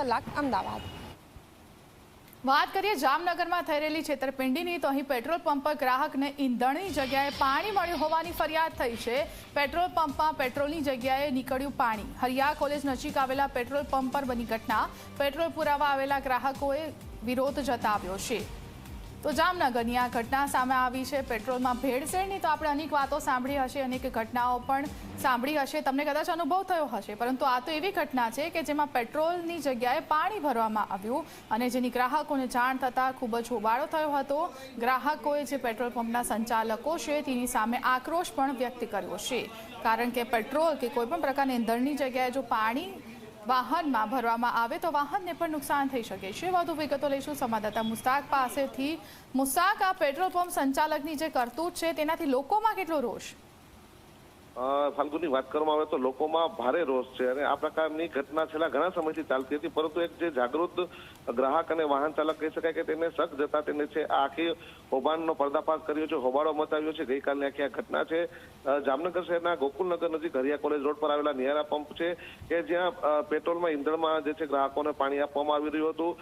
કલાક અમદાવાદ. વાત કરીએ જામનગરમાં થઈ રહેલી છેતરપિંડીની, તો અહીં પેટ્રોલ પંપ પર ગ્રાહકને ઈંધણની જગ્યાએ પાણી મળ્યું હોવાની ફરિયાદ થઈ છે. પેટ્રોલ પંપમાં પેટ્રોલની જગ્યાએ નીકળ્યું પાણી. હરિયા કોલેજ નજીક આવેલા પેટ્રોલ પંપ પર બની ઘટના. પેટ્રોલ પુરાવા આવેલા ગ્રાહકોએ વિરોધ જતાવ્યો છે. તો જામનગરની આ ઘટના સામે આવી છે. પેટ્રોલમાં ભેળસેળની તો આપણે અનેક વાતો સાંભળી હશે, અનેક ઘટનાઓ પણ સાંભળી હશે. તમને કદાચ અનુભવ થયો હશે, પરંતુ આ તો એવી ઘટના છે કે જેમાં પેટ્રોલની જગ્યાએ પાણી ભરવામાં આવ્યું અને જેની ગ્રાહકોને જાણ થતાં ખૂબ જ હોબાળો થયો હતો. ગ્રાહકોએ જે પેટ્રોલ પંપના સંચાલકો છે, તેની સામે આક્રોશ પણ વ્યક્ત કર્યો છે. કારણ કે પેટ્રોલ કે કોઈપણ પ્રકારની ઇંધણની જગ્યાએ જો પાણી વાહનમાં ભરવામાં આવે તો વાહનને પણ નુકસાન થઈ શકે છે. વધુ વિગતો લઈશું સંવાદદાતા મુસ્તાક પાસેથી. મુસ્તાક, આ પેટ્રોલ પંપ સંચાલકની જે કરતૂત છે, તેનાથી લોકોમાં કેટલો રોષ? ફાલ્ગુની વાત કરવામાં આવે તો લોકોમાં ભારે રોષ છે અને આ પ્રકારની ઘટના છેલ્લા ઘણા સમયથી ચાલતી હતી, પરંતુ એક જે જાગૃત ગ્રાહક અને વાહન ચાલક કહી શકાય કે તેને શક જતા તેને છે, આ આખી હોબાળનો પર્દાફાશ કર્યો છે, હોબાળો મચાવ્યો છે, ગઈકાલની આખી આ ઘટના છે. જામનગર શહેરના ગોકુલનગર નજીક હરિયા કોલેજ રોડ પર આવેલા નિયારા પંપ છે, કે જ્યાં પેટ્રોલમાં, ઈંધણમાં જે છે ગ્રાહકોને પાણી આપવામાં આવી રહ્યું હતું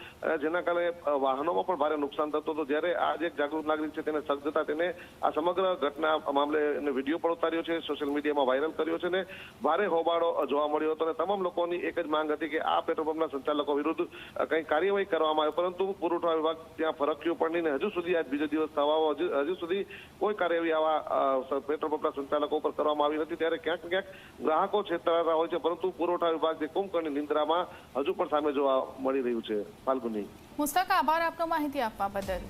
જેના કારણે વાહનોમાં પણ ભારે નુકસાન થતું હતું. જ્યારે આ જે જાગૃત નાગરિક છે તેને શક જતા તેને આ સમગ્ર ઘટના મામલે વીડિયો પણ ઉતાર્યો છે, સોશિયલ મીડિયામાં વાયરલ કર્યો છે ને, ભારે હોબાળો જોવા મળ્યો હતો અને તમામ લોકોની એક જ માંગ હતી કે આ પેટ્રોલ પંપના સંચાલકો વિરુદ્ધ કંઈ કાર્યવાહી કરવામાં આવે. પરંતુ પુરવઠા વિભાગ ત્યાં ફરક્યું પણ નહીં હજુ સુધી આજ બીજો દિવસ થવા હજુ સુધી કોઈ કાર્યવાહી આવા પેટ્રોલ પંપના સંચાલકો ઉપર કરવામાં આવી નથી. ત્યારે ક્યાંક ક્યાંક ગ્રાહકો છેતરાતા હોય છે, પરંતુ પુરવઠા વિભાગ જે કુંભકર્ણની નિંદ્રામાં હજુ પણ સામે જોવા મળી રહ્યું છે. ફાલ્ગુની. મુસ્તક, આભાર આપનો માહિતી આપવા બદલ.